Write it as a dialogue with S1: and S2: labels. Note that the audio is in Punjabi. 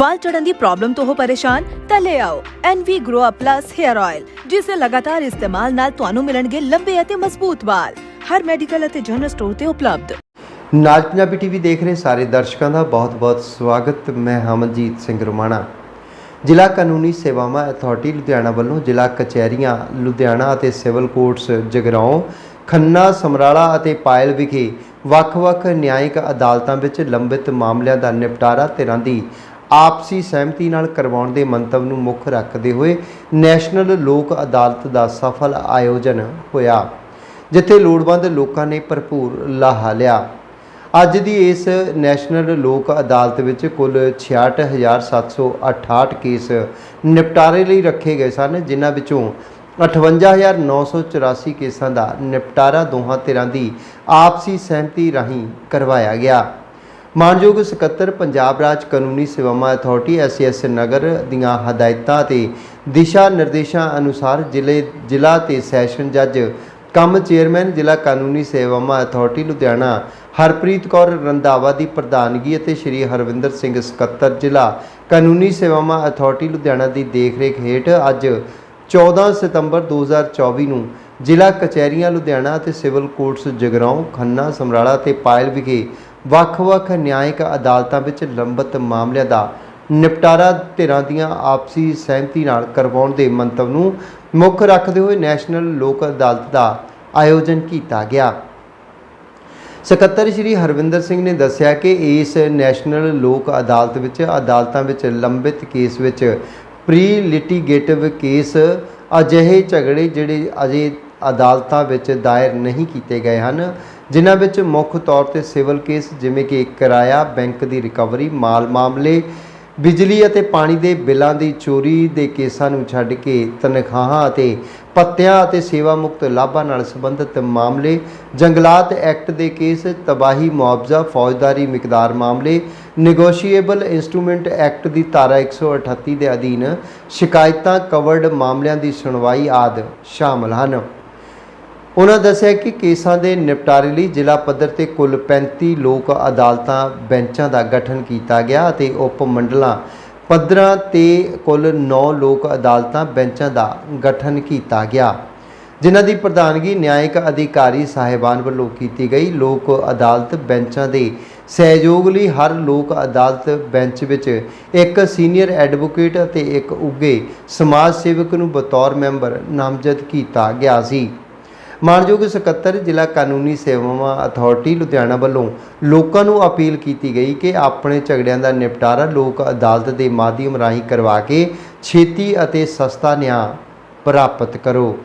S1: ਵਾਲ ਚੜਨ ਦੀ ਪ੍ਰੋਬਲਮ ਤੋਂ ਹੋ ਪਰੇਸ਼ਾਨ, ਤਾਂ ਲੈ ਆਓ NV Grow Up Plus Hair Oil ਜਿਸ ਦੇ ਲਗਾਤਾਰ ਇਸਤੇਮਾਲ ਨਾਲ ਤੁਹਾਨੂੰ ਮਿਲਣਗੇ ਲੰਬੇ ਅਤੇ ਮਜ਼ਬੂਤ ਵਾਲ। ਹਰ ਮੈਡੀਕਲ ਅਤੇ ਜਨਰਲ ਸਟੋਰ ਤੇ ਉਪਲਬਧ।
S2: ਨਾਜ ਪੰਜਾਬੀ ਟੀਵੀ ਦੇਖ ਰਹੇ ਸਾਰੇ ਦਰਸ਼ਕਾਂ ਦਾ ਬਹੁਤ-ਬਹੁਤ ਸਵਾਗਤ। ਮੈਂ ਹਮਨਜੀਤ ਸਿੰਘ ਰੁਮਾਣਾ। ਜ਼ਿਲ੍ਹਾ ਕਾਨੂੰਨੀ ਸੇਵਾਵਾਂ ਅਥਾਰਟੀ ਲੁਧਿਆਣਾ ਵੱਲੋਂ ਜ਼ਿਲ੍ਹਾ ਕਚਹਿਰੀਆਂ, ਲੁਧਿਆਣਾ ਅਤੇ ਸਿਵਲ ਕੋਰਟਸ ਜਗਰਾਉਂ, ਖੰਨਾ, ਸਮਰਾਲਾ ਅਤੇ ਪਾਇਲ ਵਿਖੇ ਵੱਖ-ਵੱਖ ਨਿਆਇਕ ਅਦਾਲਤਾਂ ਵਿੱਚ ਲੰਬਿਤ ਮਾਮਲਿਆਂ ਦਾ ਨਿਪਟਾਰਾ, ਧਿਰਾਂ ਦੀ ਆਪਸੀ ਸਹਿਮਤੀ ਨਾਲ ਕਰਵਾਉਣ ਦੇ ਮੰਤਵ ਨੂੰ ਮੁੱਖ ਰੱਖਦੇ ਹੋਏ ਨੈਸ਼ਨਲ ਲੋਕ ਅਦਾਲਤ ਦਾ ਸਫਲ ਆਯੋਜਨ ਹੋਇਆ, ਜਿੱਥੇ ਲੋੜਵੰਦ ਲੋਕਾਂ ਨੇ ਭਰਪੂਰ ਲਾਹਾ ਲਿਆ। ਅੱਜ ਦੀ ਇਸ ਨੈਸ਼ਨਲ ਲੋਕ ਅਦਾਲਤ ਵਿੱਚ ਕੁੱਲ 66768 ਕੇਸ ਨਿਪਟਾਰੇ ਲਈ ਰੱਖੇ ਗਏ ਸਨ, ਜਿਨ੍ਹਾਂ ਵਿੱਚੋਂ 58984 ਕੇਸਾਂ ਦਾ ਨਿਪਟਾਰਾ ਦੋਹਾਂ ਧਿਰਾਂ ਦੀ ਆਪਸੀ ਸਹਿਮਤੀ ਰਾਹੀਂ ਕਰਵਾਇਆ ਗਿਆ। ਮਾਨਯੋਗ ਸਕੱਤਰ ਪੰਜਾਬ ਰਾਜ ਕਾਨੂੰਨੀ ਸੇਵਾਵਾਂ ਅਥਾਰਟੀ ਐਸਐਸ ਨਗਰ ਦੀਆਂ ਹਦਾਇਤਾਂ ਤੇ ਦਿਸ਼ਾ ਨਿਰਦੇਸ਼ਾਂ ਅਨੁਸਾਰ ਜ਼ਿਲ੍ਹੇ, ਜ਼ਿਲ੍ਹਾ ਤੇ ਸੈਸ਼ਨ ਜੱਜ, ਕੰਮ ਚੇਅਰਮੈਨ, ਜ਼ਿਲ੍ਹਾ ਕਾਨੂੰਨੀ ਸੇਵਾਵਾਂ ਅਥਾਰਟੀ ਲੁਧਿਆਣਾ, ਹਰਪ੍ਰੀਤ ਕੌਰ ਰੰਧਾਵਾ ਦੀ ਪ੍ਰਧਾਨਗੀ ਅਤੇ ਸ਼੍ਰੀ ਹਰਵਿੰਦਰ ਸਿੰਘ ਸਕੱਤਰ, ਜ਼ਿਲ੍ਹਾ ਕਾਨੂੰਨੀ ਸੇਵਾਵਾਂ ਅਥਾਰਟੀ ਲੁਧਿਆਣਾ ਦੀ ਦੇਖਰੇਖ ਹੇਠ ਅੱਜ 14 ਸਤੰਬਰ 2024 ਨੂੰ ਜ਼ਿਲ੍ਹਾ ਕਚਹਿਰੀਆਂ ਲੁਧਿਆਣਾ ਅਤੇ ਸਿਵਲ ਕੋਰਟਸ ਜਗਰਾਉਂ, ਖੰਨਾ, ਸਮਰਾਲਾ ਤੇ ਪਾਇਲ ਵਿਖੇ ਵੱਖ-ਵੱਖ ਨਿਆਇਕ ਅਦਾਲਤਾਂ ਵਿੱਚ ਲੰਬਿਤ ਮਾਮਲਿਆਂ ਦਾ ਨਿਪਟਾਰਾ ਧਿਰਾਂ ਦੀਆਂ ਆਪਸੀ ਸਹਿਮਤੀ ਨਾਲ ਕਰਵਾਉਣ ਦੇ ਮੰਤਵ ਨੂੰ ਮੁੱਖ ਰੱਖਦੇ ਹੋਏ ਨੈਸ਼ਨਲ ਲੋਕ ਅਦਾਲਤ ਦਾ ਆਯੋਜਨ ਕੀਤਾ ਗਿਆ। ਸਕੱਤਰ ਸ਼੍ਰੀ ਹਰਵਿੰਦਰ ਸਿੰਘ ਨੇ ਦੱਸਿਆ ਕਿ ਇਸ ਨੈਸ਼ਨਲ ਲੋਕ ਅਦਾਲਤ ਵਿੱਚ ਅਦਾਲਤਾਂ ਵਿੱਚ ਲੰਬਿਤ ਕੇਸ ਵਿੱਚ ਪ੍ਰੀ ਲਿਟੀਗੇਟਿਵ ਕੇਸ ਅਜਿਹੇ ਝਗੜੇ ਜਿਹੜੇ ਅਜੇ ਅਦਾਲਤਾਂ ਵਿੱਚ ਦਾਇਰ ਨਹੀਂ ਕੀਤੇ ਗਏ ਹਨ, ਜਿਨ੍ਹਾਂ ਵਿੱਚ ਮੁੱਖ ਤੌਰ ਤੇ ਸਿਵਲ ਕੇਸ ਜਿਵੇਂ ਕਿ ਕਿਰਾਇਆ, ਬੈਂਕ ਦੀ ਰਿਕਵਰੀ, ਮਾਲ ਮਾਮਲੇ, ਬਿਜਲੀ ਅਤੇ ਪਾਣੀ ਦੇ ਬਿੱਲਾਂ ਦੀ ਚੋਰੀ ਦੇ ਕੇਸਾਂ ਨੂੰ ਛੱਡ ਕੇ ਤਨਖਾਹਾਂ ਅਤੇ ਪੱਤਿਆਂ ਅਤੇ ਸੇਵਾ ਮੁਕਤ ਲਾਭਾਂ ਨਾਲ ਸੰਬੰਧਿਤ ਮਾਮਲੇ, ਜੰਗਲਾਤ ਐਕਟ ਦੇ ਕੇਸ, ਤਬਾਹੀ ਮੁਆਵਜ਼ਾ, ਫੌਜਦਾਰੀ ਮਿਕਦਾਰ ਮਾਮਲੇ, ਨੈਗੋਸ਼ੀਏਬਲ ਇਨਸਟਰੂਮੈਂਟ ਐਕਟ ਦੀ ਧਾਰਾ 138 ਦੇ ਅਧੀਨ ਸ਼ਿਕਾਇਤਾਂ, ਕਵਰਡ ਮਾਮਲਿਆਂ ਦੀ ਸੁਣਵਾਈ ਆਦਿ ਸ਼ਾਮਲ ਹਨ। ਉਹਨਾਂ ਦੱਸਿਆ ਕਿ ਕੇਸਾਂ ਦੇ ਨਿਪਟਾਰੇ ਲਈ ਜ਼ਿਲ੍ਹਾ ਪੱਧਰ ਤੇ ਕੁੱਲ 35 ਲੋਕ ਅਦਾਲਤਾਂ, ਬੈਂਚਾਂ ਦਾ ਗਠਨ ਕੀਤਾ ਗਿਆ ਅਤੇ ਉਪ ਮੰਡਲਾਂ ਪੱਧਰਾਂ ਤੇ ਕੁੱਲ 9 ਲੋਕ ਅਦਾਲਤਾਂ, ਬੈਂਚਾਂ ਦਾ ਗਠਨ ਕੀਤਾ ਗਿਆ। ਜਿਨ੍ਹਾਂ ਦੀ ਪ੍ਰਧਾਨਗੀ ਨਿਆਇਕ ਅਧਿਕਾਰੀ ਸਾਹਿਬਾਨ ਵੱਲੋਂ ਕੀਤੀ ਗਈ। ਲੋਕ ਅਦਾਲਤ ਬੈਂਚਾਂ ਦੇ ਸਹਿਯੋਗ ਲਈ ਹਰ ਲੋਕ ਅਦਾਲਤ ਬੈਂਚ ਵਿੱਚ ਇੱਕ ਸੀਨੀਅਰ ਐਡਵੋਕੇਟ ਅਤੇ ਇੱਕ ਉੱਘੇ ਸਮਾਜ ਸੇਵਕ ਨੂੰ ਬਤੌਰ ਮੈਂਬਰ ਨਾਮਜ਼ਦ ਕੀਤਾ ਗਿਆ ਸੀ। ਮਾਨਯੋਗ ਸਕੱਤਰ, ਜ਼ਿਲ੍ਹਾ ਕਾਨੂੰਨੀ ਸੇਵਾਵਾਂ ਅਥਾਰਟੀ ਲੁਧਿਆਣਾ ਵੱਲੋਂ ਲੋਕਾਂ ਨੂੰ ਅਪੀਲ ਕੀਤੀ ਗਈ ਕਿ ਆਪਣੇ ਝਗੜਿਆਂ ਦਾ ਨਿਪਟਾਰਾ ਲੋਕ ਅਦਾਲਤ ਦੇ ਮਾਧਿਅਮ ਰਾਹੀਂ ਕਰਵਾ ਕੇ ਛੇਤੀ ਅਤੇ ਸਸਤਾ ਨਿਆਂ ਪ੍ਰਾਪਤ ਕਰੋ।